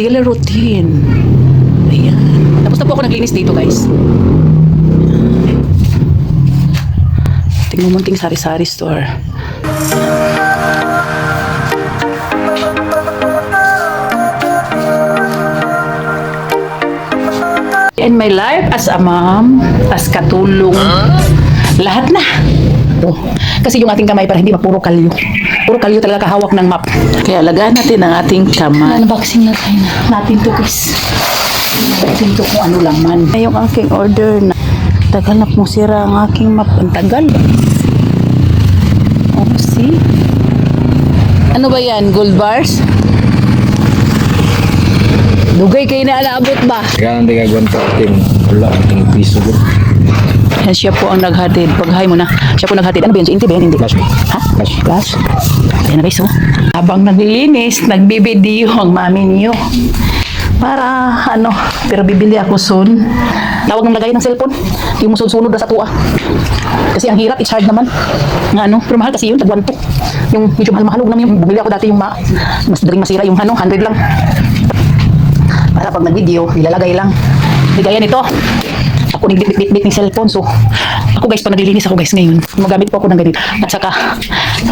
daily routine. Ayan. Tapos na po ako naglinis dito, guys. Ayan. Tingnan mo munting sari-sari store. In my life as a mom, as katulong, lahat na. Oh. Kasi yung ating kamay para hindi mapuro kalyo. Puro kalyo talaga kahawak ng map. Kaya alagaan natin ang ating kamay. Unboxing na tayo na. Natin to guys. Natin to kung ano laman. Ay, yung aking order na tagal na pong sira ang aking map. Ang tagal. Oh, see? Ano ba yan? Gold bars? Dugay kayo na alaabot ba? Kaya hindi ka sa ating wala ating piso ko. Siya po ang naghatid. Paghay mo na. Siya po naghatid. Ano ba yun? Inti ba yun? Hindi. Flash. Ha? Flash. Flash? Ayan na guys, oh. Habang naglilinis, nagbibidiyo ang mami niyo. Para, ano, pero bibili ako soon. Tawag ng lagay ng cellphone. Yung musunod na sa tuwa. Kasi ang hirap, it's hard naman. Nga ano, pero mahal kasi yun, tagwan po. Yung medyo mahal-mahal, huwag naman yung bumili ako dati yung ma, mas daling masira yung ano, 100 lang. Para pag nag-video, ilalagay lang. Hindi gaya nito. Ako nagbitbit ng cellphone. So, ako guys, pag naglilinis ako guys ngayon, gumagamit po ako ng ganito. At saka,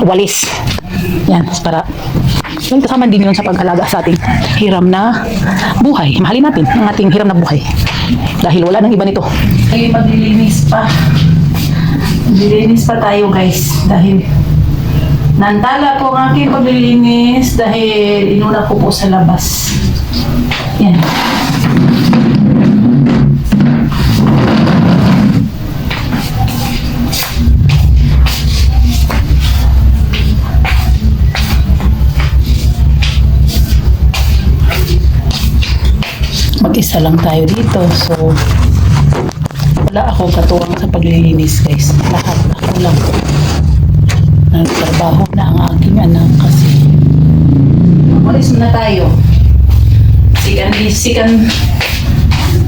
walis. Yan, para yung kasama din yun sa pag-alaga sa ating hiram na buhay. Mahalin natin ang ating hiram na buhay. Dahil wala nang iba nito. Ay, maglilinis pa. Maglilinis pa tayo guys. Dahil nantala po ang aking paglilinis dahil inuna ko po sa labas. Yan. Mag-isa lang tayo dito. So, wala ako katuwang sa paglilinis guys. Lahat ako lang. Nagtrabaho na ang aking anak kasi. Umalis muna tayo. Sikan, sikan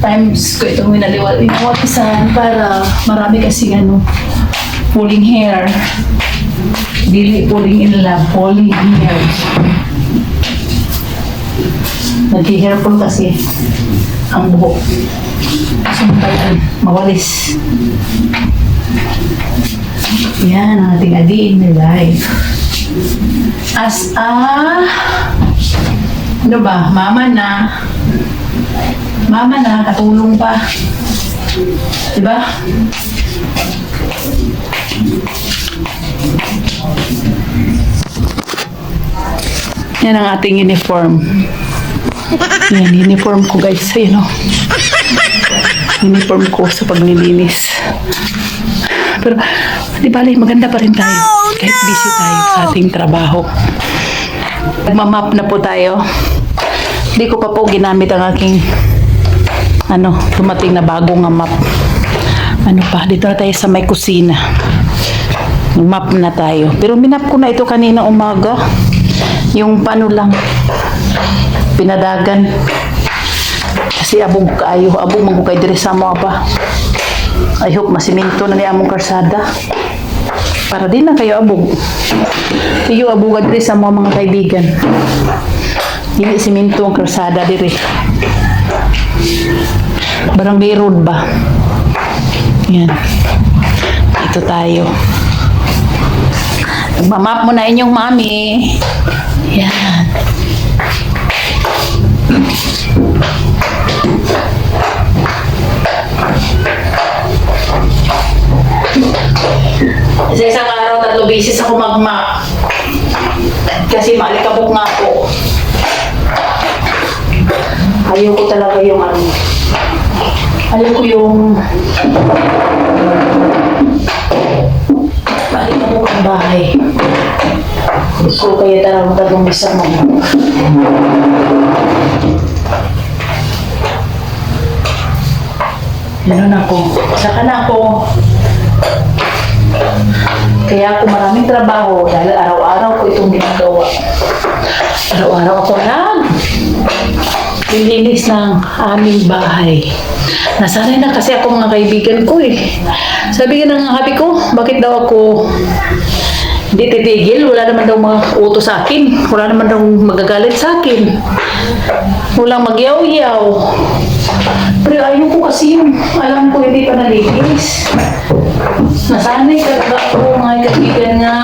times ko itong winaliwal, winawalisan para marami kasi ano, pulling hair. Dili pulling in love, pulling hair. Nag-hair kasi ang buhok. Sumpay, mawalis. Yan ang ating a day in the life. As a, ano ba, mama na, mama na, katulong pa. Diba? Yan ang ating uniform. Yan, uniform ko guys. Ayun o. Uniform ko sa paglilinis. Pero, di bali, maganda pa rin tayo. Kahit busy tayo sa ating trabaho. Nagmamap na po tayo. Hindi ko pa po ginamit ang aking ano, dumating na bagong map. Ano pa, dito na tayo sa may kusina. Map na tayo. Pero minap ko na ito kanina umaga. Yung paano lang, pinadagan. Kasi abog kaayo, abog magukay diri sa mo pa. I hope masiminto na ni among karsada. Para din na kayo abog. Iyo abugad diri sa mga mga kaibigan. Dili siminto ang karsada diri. Barangay road ba? Yan. Ito tayo. Nagmamap mo na inyong mami. Yan. Sa isang araw, tatlo beses ako mag-map. Kasi malikabok nga ako. Ayaw ko talaga yung ano. Ayaw ko yung malikabok ang bahay. So, kaya tatlong beses ako mag Meron ako. Saka na ako. Kaya ako maraming trabaho dahil araw-araw ko itong ginagawa. Araw-araw ako nag lilinis ng aming bahay. Nasanay na kasi ako mga kaibigan ko eh. Sabi nga ng habi ko, bakit daw ako hindi titigil? Wala naman daw mga utos sa akin. Wala naman daw magagalit sa akin. Walang magyaw-yaw. Pero ayaw ko kasi yung alam ko hindi pa nalinis. Nasanay talaga ako mga kaibigan nga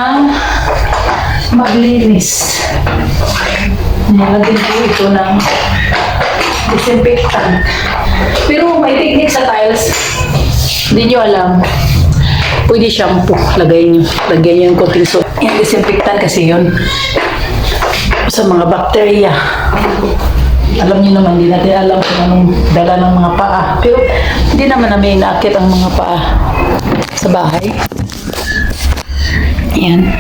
maglinis. Nilagyan ko ito ng disinfectant. Pero may technique sa tiles. Hindi nyo alam. Pwede shampoo. Lagay nyo. Lagyan nyo yung konting soap. Yung disinfectant kasi yun. Sa mga bakterya. Alam niyo naman, hindi natin alam kung anong dala ng mga paa. Pero hindi naman namin inaakit ang mga paa sa bahay. Yan.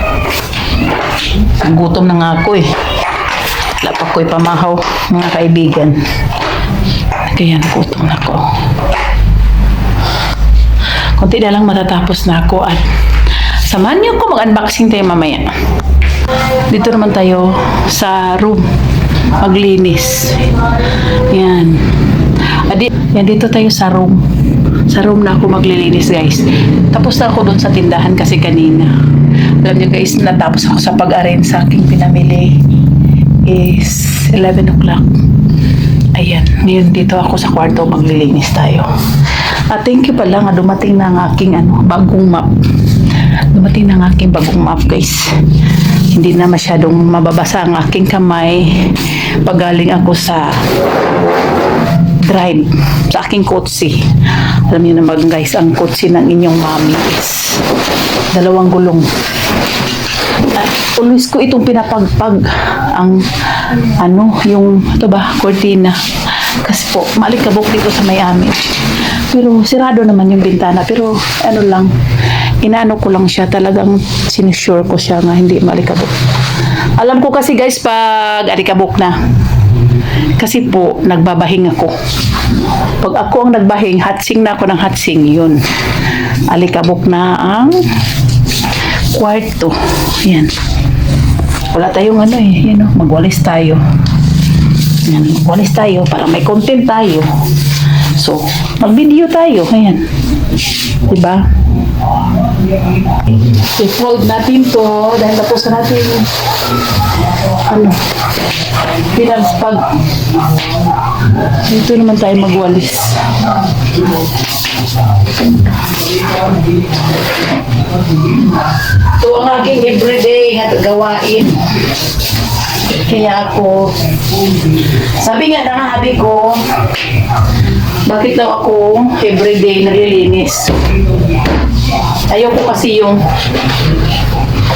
Gutom na nga ako eh. Wala pa ko'y pamahaw, mga kaibigan. Kaya nagutom na ako. Kunti na lang matatapos na ako at samahan niyo ko mag-unboxing tayo mamaya. Dito naman tayo sa room. Maglinis. Yan. Adi, yan dito tayo sa room. Sa room na ako maglilinis guys. Tapos na ako doon sa tindahan kasi kanina. Alam niyo guys, natapos ako sa pag-arrange sa aking pinamili is 11 o'clock. Ayan, ngayon dito ako sa kwarto maglilinis tayo. At thank you pala nga dumating na ang aking ano, bagong map. Dumating na ang aking bagong map guys. Hindi na masyadong mababasa ang aking kamay pag galing ako sa drive sa aking kotse. Alam niyo naman guys, ang kotse ng inyong mami is dalawang gulong. At always ko itong pinapagpag ang ano, yung ito ba, cortina. Kasi po, malikabok dito sa Miami. Pero sirado naman yung bintana. Pero ano lang, inaano ko lang siya. Talagang sinusure ko siya nga hindi malikabok. Alam ko kasi guys, pag alikabok na, kasi po, nagbabahing ako. Pag ako ang nagbahing, hatsing na ako ng hatsing, yun. Alikabok na ang kwarto. Yan. Wala tayong ano eh, you know, magwalis tayo. Yan, magwalis tayo para may content tayo. So, mag-video tayo. Ayan. Diba? I-fold natin to dahil tapos na natin ano pinagpag dito naman tayo magwalis ito ang aking everyday nga gawain kaya ako sabi nga ng habi ko bakit daw ako everyday nalilinis ayaw ko kasi yung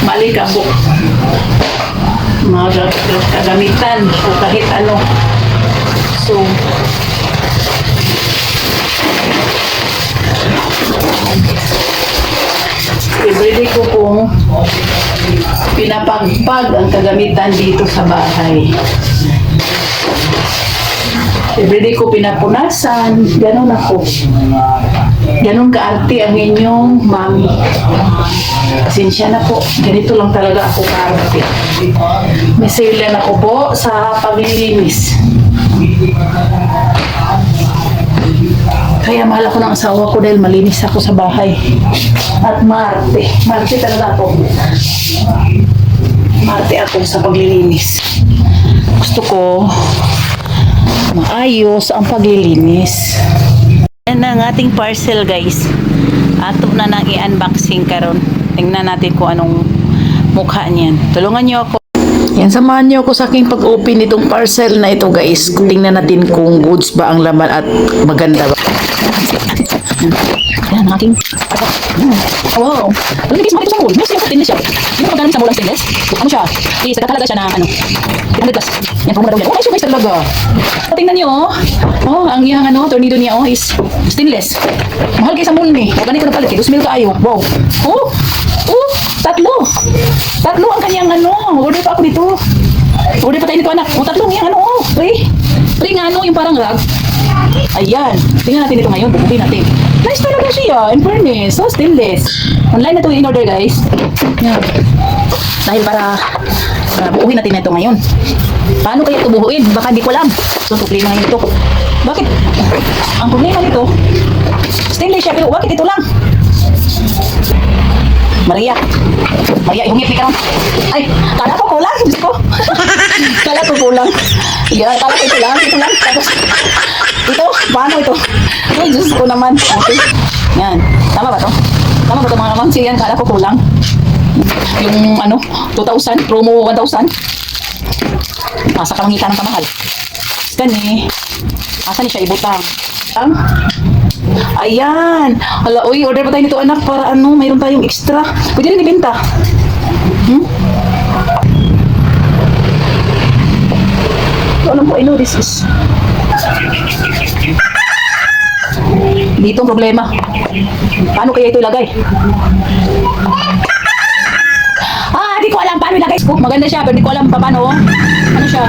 malikabok. Mga kagamitan o kahit ano. So everyday ko pong pinapagpag ang kagamitan dito sa bahay everyday ko pinapunasan ganun ako ganun kaarte ang inyong mami pasensya na po ganito lang talaga ako kaarte may sailan ako po sa paglilinis kaya mahal ako ng asawa ko dahil malinis ako sa bahay. At Marte. Marte talaga ako. Marte ako sa paglilinis. Gusto ko maayos ang paglilinis. Yan ang ating parcel guys. Ato na nang i-unboxing karon. Tingnan natin kung anong mukha niyan. Tulungan niyo ako. Yan, samahan niyo ako sa aking pag-open nitong parcel na ito guys. Tingnan natin kung goods ba ang laman at maganda ba. Yan, ang aking... Wow! Alam niyo guys, makita sa mold. May siya din siya. Hindi mo magaling sa mold ang stainless. Ano siya? Is, nagkakalaga siya na ano. 300 plus. Yan, pumara daw yan. Oh, nice guys talaga. So, tingnan niyo oh. Oh, ang iyang ano, tornado niya oh is stainless. Mahal kayo sa mold ni. O ganito na palit. 2 mil kaayo. Wow. Oh! Oh! Tatlo! Tatlo ang kanyang ano. Order pa ako dito. Order pa tayo nito anak. O tatlo ang ano. Oh, pre. Pre nga ano, yung parang rag. Ayan. Tingnan natin ito ngayon. Bukutin natin. Nice talaga siya. In fairness. So stainless. Online na ito in-order guys. Yan. Dahil para, para buuhin natin ito ngayon. Paano kaya ito buuin? Baka hindi ko alam. So, problema ngayon ito. Bakit? Ang problema nito, stainless siya pero bakit ito lang? Maria. Maria, ihungit ni karon. Ay, kala ko kulang. Diyos ko. kala ko kulang. Yeah, kala ko ito lang. Ito lang. Tapos, ito, paano ito? Ay, Diyos ko naman. Okay. Yan. Tama ba to? Tama ba to mga kamangsi? Yan, kala ko kulang. Yung ano, 2,000, promo 1,000. Asa ka mangita ng kamahal. Gani. Asa ni siya ibutang? Ang? Ayan. Hala, uy, order pa tayo nito anak para ano, mayroon tayong extra. Pwede rin ibenta. Hmm? Ito, alam ko, I know this is... Dito ang problema. Paano kaya ito ilagay? Ah, di ko alam paano ilagay. Oh, maganda siya, pero di ko alam pa paano. Ano siya?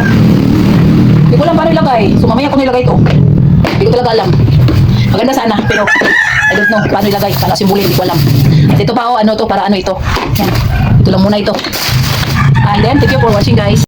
Di ko alam paano ilagay. So mamaya ko nilagay ito. Di ko talaga alam. Maganda sana, pero I don't know paano ilagay. Para simbolin, di ko alam. At ito pa, oh, ano to, para ano ito. Yan. Ito lang muna ito. And then, thank you for watching guys.